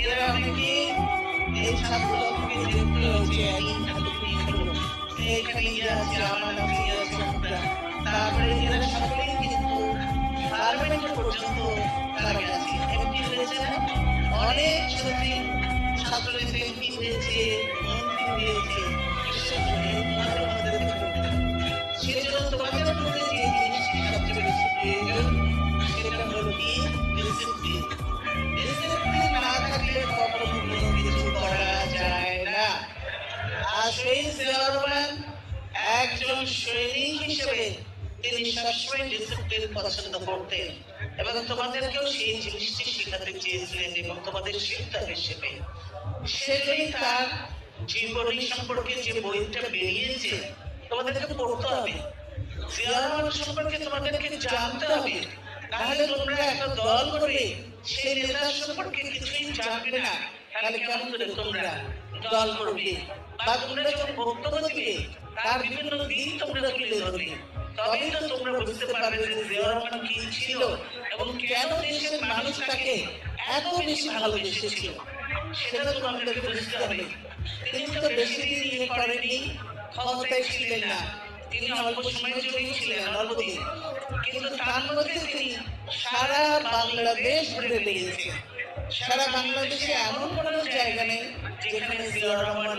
Thank you. একজন সৈনিক হিসেবে তিনি সবসময় ডিসিপ্লিন পছন্দ করতেন এবং তোমাদেরকেও সেই জিনিসটি শেখাতে চেয়েছিলেন এবং তোমাদের শিক্ষা হিসেবে। সেটাই তার জীবনী সম্পর্কে যে বইটা বেরিয়েছে, তোমাদেরকে পড়তে হবে। জিয়াউর রহমান সম্পর্কে তোমাদেরকে জানতে হবে। তাহলে তোমরা একটা দল করে সেই নেতা সম্পর্কে কিছুই জানবে না। তাহলে কেমন করে তোমরা দল করবে? তোমরা যখন বক্তব্য দিবে তার বিভিন্ন দিক তোমরা তুলে ধরবে তবেই তো তোমরা বুঝতে পারবে যে রহমান কি ছিল এবং কেন দেশের মানুষ তাকে এত বেশি ভালোবেসেছিল। সেটা তো আমাদেরকে বুঝতে হবে। তিনি তো বেশি দিন ইয়ে ক্ষমতায় ছিলেন না। তিনি অল্প সময়ের জন্যই ছিলেন, অল্প দিন। কিন্তু তার মধ্যে তিনি সারা বাংলাদেশ ঘুরে বেরিয়েছেন সারা বাংলাদেশে এমন কোনো জায়গা নেই যেখানে জিয়াউর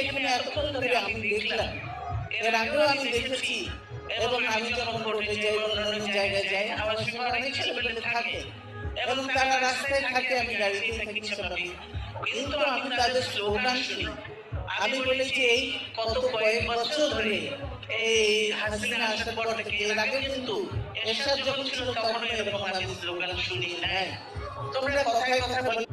এখানে এতক্ষণ ধরে আমি দেখলাম। এর আগেও আমি দেখেছি। এবং আমি যখন কোর্টে যাই অন্যান্য জায়গায় যাই, আমার সঙ্গে অনেক ছেলেপেলে থাকে। এবং তারা রাস্তায় থাকে, আমি গাড়িতেই থাকি স্বাভাবিক কিন্তু আমি তাদের স্লোগান শুনি। আমি বলি যে, এই কত কয়েক বছর ধরে এই হাসিনা আসার পর থেকে, এর আগে কিন্তু এরশাদ যখন ছিল তখন এরকম আমি স্লোগান শুনি নাই। তোমরা কথায় কথা বলে।